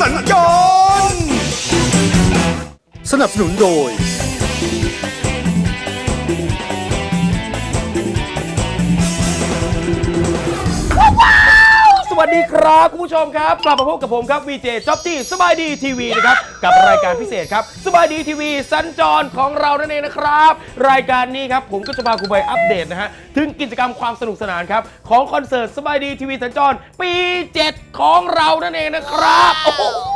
สัญจร สนับสนุนโดย ดีครับคุณผู้ชมครับกลับมาพบกับผมครับวีเจจ็อบจี้สบายดีทีวีนะครับกับรายการพิเศษครับสบายดีทีวีสัญจรของเรานั่นเองนะครับ รายการนี้ครับผมก็จะพาคุณไปอัปเดตนะฮะถึงกิจกรรมความสนุกสนานครับของคอนเสิร์ตสบายดีทีวีสัญจรปี 7 ของเรานั่นเองนะครับโอ้โห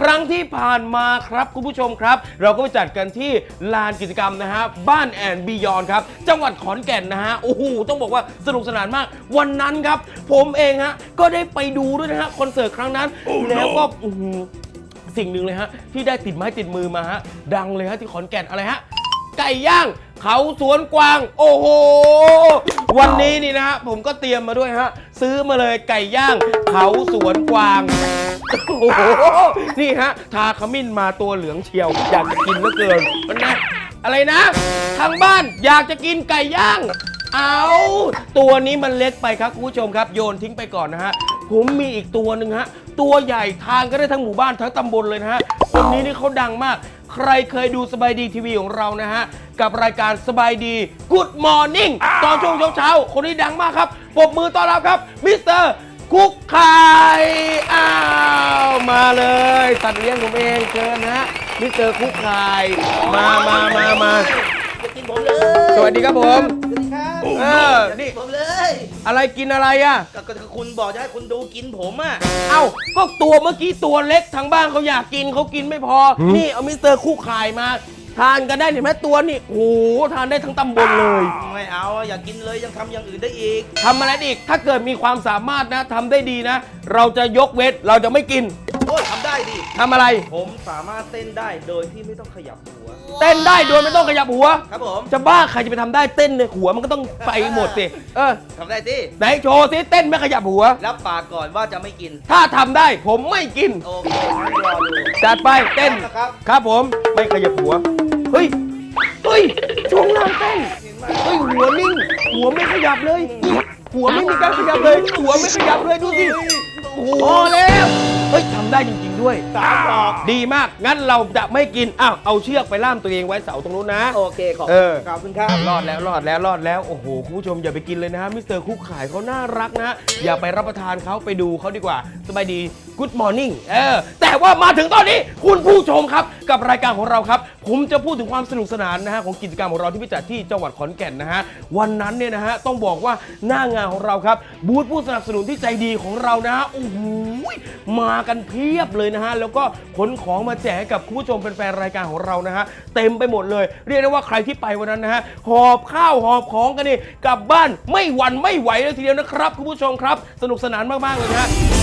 ครั้งที่ผ่านมาครับคุณผู้ชมครับ เราก็ไปจัดกันที่ลานกิจกรรมนะฮะบ้านแอนบียอนครับ จังหวัดขอนแก่นนะฮะโอ้โหต้องบอกว่าสนุกสนานมาก วันนั้นครับ ผมเองฮะก็ได้ไปดูด้วยนะฮะคอนเสิร์ตครั้งนั้น แล้วก็อื้อหือสิ่งหนึ่งเลยฮะที่ได้ติดไม้ติดมือมาฮะดังเลยฮะที่ขอนแก่นอะไรฮะ ไก่ย่างเขาสวนกวาง โอ้โห วันนี้นี่นะฮะผมก็เตรียมมาด้วยฮะ ซื้อมาเลยไก่ย่างเขาสวนกวาง โอ้โห นี่ฮะ ทาขมิ้นมาตัวเหลืองเชียว อยากจะกินเหลือเกินมันนะอะไรนะ ทางบ้านอยากจะกินไก่ย่าง เอา ตัวนี้มันเล็กไปครับคุณผู้ชมครับ โยนทิ้งไปก่อนนะฮะ ผมมีอีกตัวหนึ่งฮะ ตัวใหญ่ทานก็ได้ทั้งหมู่บ้านทั้งตำบลเลยนะฮะ คนนี้นี่เขาดังมาก ใครเคยดูสบายดีทีวีของเรานะฮะ กับรายการสบายดี Good Morning ตอนช่วงเช้าๆคนนี้ดังมากครับปรบมือต้อนรับครับมิสเตอร์ คุกไข่อ้าวมาเลยสัตว์เลี้ยงผมเองเชิญนะฮะมิสเตอร์คุกไข่มามามามาจะกินผมเลยสวัสดีครับผมสวัสดีครับเอออย่านี่กินผมเลยอะไรกินอะไรอะก็ก็ก็คุณบอกจะให้คุณดูกินผมอะเอ้าก็ตัวเมื่อกี้ตัวเล็กทางบ้านเขาอยากกินเขากินไม่พอ นี่เอามิสเตอร์คู่ขายมา ทานกันได้เห็นไหมตัวนี่โอ้โหทานได้ทั้งตำบลเลยไม่เอาอะอยากกินเลยยังทำอย่างอื่นได้อีกทำอะไรอีกถ้าเกิดมีความสามารถนะทำได้ดีนะ เราจะยกเวทเราจะไม่กินโอ้ยทำได้ดิทำอะไร ผมสามารถเต้นได้โดยที่ไม่ต้องขยับหัว เต้นได้โดยไม่ต้องขยับหัว ครับผม จะบ้าใครจะไปทำได้เต้นในหัวมันก็ต้องไปหมดสิเออทำได้สิไหนโชว์สิเต้นไม่ขยับหัว รับปากก่อนว่าจะไม่กิน ถ้าทำได้ผมไม่กินโอเคงั้นรอดูจัดไปเต้นนะครับ ครับผมไม่ขยับหัวเฮ้ยเฮ้ยช่วงล่างเต้นเฮ้ยหัวนิ่ง หัวไม่ขยับเลย หัวไม่มีการขยับเลย หัวไม่ขยับเลยดูสิ โอ้โหพอแล้ว เฮ้ยทำได้จริงๆ ด้วย สามดอก ดีมาก งั้นเราจะไม่กิน อ้าว เอาเชือกไปล่ามตัวเองไว้เสาตรงนู้นนะ โอเคขอบเออ ขอบคุณครับ รอดแล้วรอดแล้วรอดแล้ว โอ้โห คุณผู้ชมอย่าไปกินเลยนะฮะ มิสเตอร์คุกขายเขาน่ารักนะฮะอย่าไปรับประทานเขาไปดูเขาดีกว่า สบายดี Good Morning เออ แต่ว่ามาถึงตอนนี้คุณผู้ชมครับ กับรายการของเราครับ ผมจะพูดถึงความสนุกสนานนะฮะของกิจกรรมของเราที่ไปจัดที่จังหวัดขอนแก่นนะฮะ วันนั้นเนี่ยนะฮะต้องบอกว่าหน้างานของเราครับ บูธผู้สนับสนุนที่ใจดีของเรานะฮะ โอ้โห มากันเพียบเลยนะฮะแล้วก็ขนของมาแจกให้กับคุณผู้ชมแฟนๆรายการของเรานะฮะเต็มไปหมดเลย เรียกได้ว่าใครที่ไปวันนั้นนะฮะหอบข้าวหอบของกันนี่กลับบ้านไม่หวั่นไม่ไหวเลยทีเดียวนะครับคุณผู้ชมครับ สนุกสนานมากๆเลยนะฮะ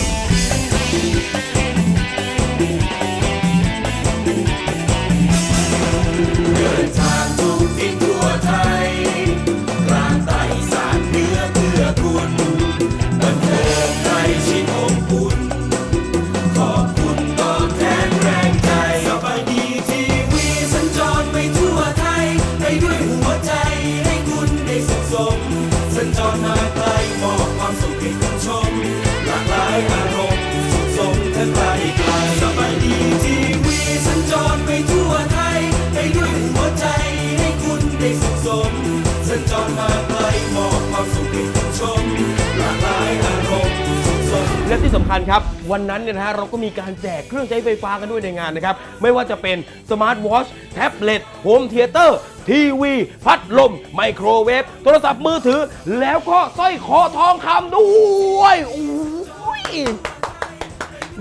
ที่สำคัญครับ วันนั้นเนี่ยนะฮะเราก็มีการแจกเครื่องใช้ไฟฟ้ากันด้วยในงานนะครับ ไม่ว่าจะเป็นสมาร์ทวอชแท็บเล็ตโฮมเทเตอร์ทีวี พัดลม ไมโครเวฟ โทรศัพท์มือถือ แล้วก็สร้อยคอทองคำด้วยโอ้ย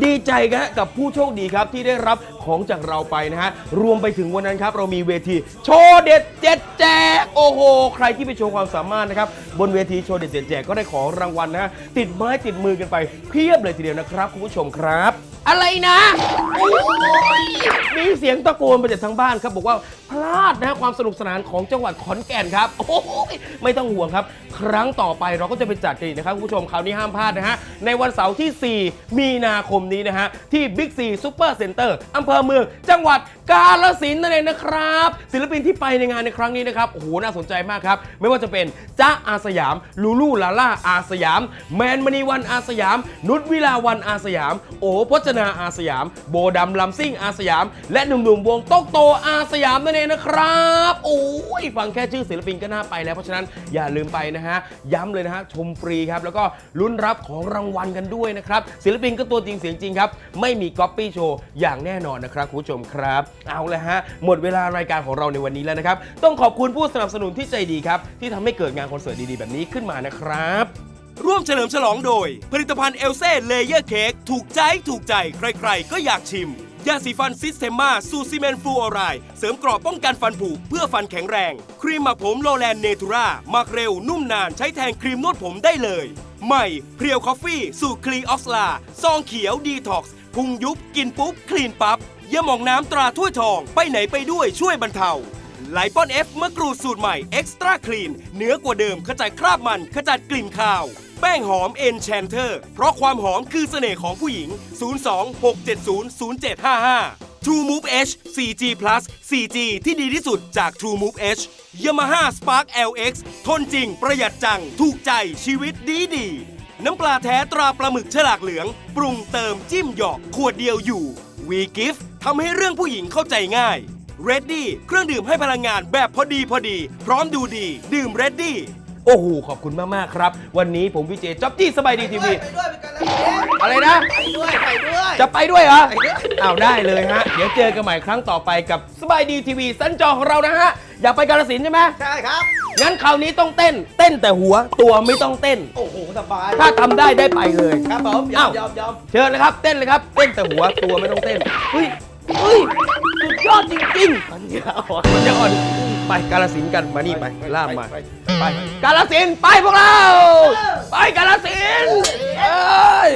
ดีใจนะกับผู้โชคดีครับที่ได้รับของจากเราไปนะฮะ รวมไปถึงวันนั้นครับ เรามีเวทีโชว์เด็ดเจ็ดแจก โอ้โห ใครที่ไปโชว์ความสามารถนะครับ บนเวทีโชว์เด็ดเจ็ดแจกก็ได้ของรางวัลนะฮะ ติดไม้ติดมือกันไปเพียบเลยทีเดียวนะครับ คุณผู้ชมครับ อะไรนะโอ้ยมีเสียงตะโกนมาจากทางบ้านครับ บอกว่าพลาดนะฮะความสนุกสนานของจังหวัดขอนแก่นครับ โอ้ยไม่ต้องห่วงครับใคค รั้งต่อไปเราก็จะไปจัดกันอีกนะครับคุณผู้ชมคราวนี้ห้ามพลาดนะฮะ ในวันเสาร์ที่ 4 มีนาคมนี้นะฮะ ที่บิ๊กซีซูเปอร์เซ็นเตอร์อำเภอเมือง จังหวัดกาฬสินธุ์นั่นเองนะครับ ศิลปินที่ไปในงานในครั้งนี้นะครับ โอ้โห น่าสนใจมากครับ ไม่ว่าจะเป็นจ๊ะอาสยาม ลูลูลาล่าอาสยาม แมนมณีวันอาสยาม นุชวิลาวันอาสยาม โอพจนาอาสยาม โบดำลำซิ่งอาสยาม และหนุ่มๆวงโต๊กโตอาสยามนั่นเองนะครับ โอ้ยฟังแค่ชื่อศิลปินก็น่าไปแล้วเพราะฉะนั้นอย่าลืมไปนะฮะย้ำเลยนะฮะชมฟรีครับแล้วก็ลุ้นรับของรางวัลกันด้วยนะครับศิลปินก็ตัวจริงเสียงจริงครับไม่มีก๊อปปี้โชว์อย่างแน่นอนนะครับคุณผู้ชมครับเอาละฮะหมดเวลารายการของเราในวันนี้แล้วนะครับต้องขอบคุณผู้สนับสนุนที่ใจดีครับที่ทำให้เกิดงานคอนเสิร์ตดีๆ แบบนี้ขึ้นมานะครับ ร่วมเฉลิมฉลองโดย ผลิตภัณฑ์เอลเซ่เลเยอร์เค้กถูกใจถูกใจใครๆ ก็อยากชิม ยาสีฟันซิสเทมมาสูซีเมนฟลูออไรด์เสริมกรอบป้องกันฟันผุเพื่อฟันแข็งแรง ครีมหมักผมโลแลนเนทูรามักเร็ว นุ่มนานใช้แทนครีมนวดผมได้เลย ใหม่เพียวคอฟฟี่สูตรคลีออกซลาซองเขียวดีท็อกซ์พุงยุบกินปุ๊บคลีนปั๊บยาหมองน้ำตราถ้วยทอง ไปไหนไปด้วยช่วยบรรเทาไลปอนเอฟมะกรูดสูตรใหม่เอ็กซ์ตร้าคลีนเนื้อกว่าเดิมขจัดคราบมันขจัดกลิ่นคาว แป้งหอมเอ็นแชนเตอร์ เพราะความหอมคือเสน่ห์ของผู้หญิง 026700755 True Move H 4G Plus 4G ที่ดีที่สุดจาก True Move H Yamaha Spark LX ทนจริงประหยัดจัง ถูกใจชีวิตดีดีน้ำปลาแท้ตราปลาหมึกฉลากเหลือง ปรุงเติมจิ้มหยอกขวดเดียวอยู่ We Gift ทำให้เรื่องผู้หญิงเข้าใจง่าย Ready เครื่องดื่มให้พลังงานแบบพอดีพอดี พร้อมดูดี ดื่ม Ready โอ้โหขอบคุณมากๆครับ วันนี้ผมวิเจจ๊อบจี้สบายดีทีวีไปด้วยไปกันแล้วอะไรนะ ไปด้วยไปด้วย จะไปด้วยเหรอไปด้วยอ้าวได้เลยฮะ เดี๋ยวเจอกันใหม่ครั้งต่อไปกับสบายดีทีวีสัญจรของเรานะฮะ อยากไปกาลสินธุ์ใช่ไหมใช่ครับ งั้นคราวนี้ต้องเต้น เต้นแต่หัวตัวไม่ต้องเต้น โอ้โหสบาย ถ้าทำได้ได้ไปเลยครับผมยอมอ้าวยอมยอมเชิญเลยครับ เต้นเลยครับ เต้นแต่หัวตัวไม่ต้องเต้นเฮ้ยเฮ้ย สุดยอดจริงๆปัญญาอ่อนปัญญาอ่อนไปกาลสินธุ์กันมานี่ไปล่ามมาไปกาลสินธุ์ไปพวกเรา ไปกาลสินธุ์เอ้ย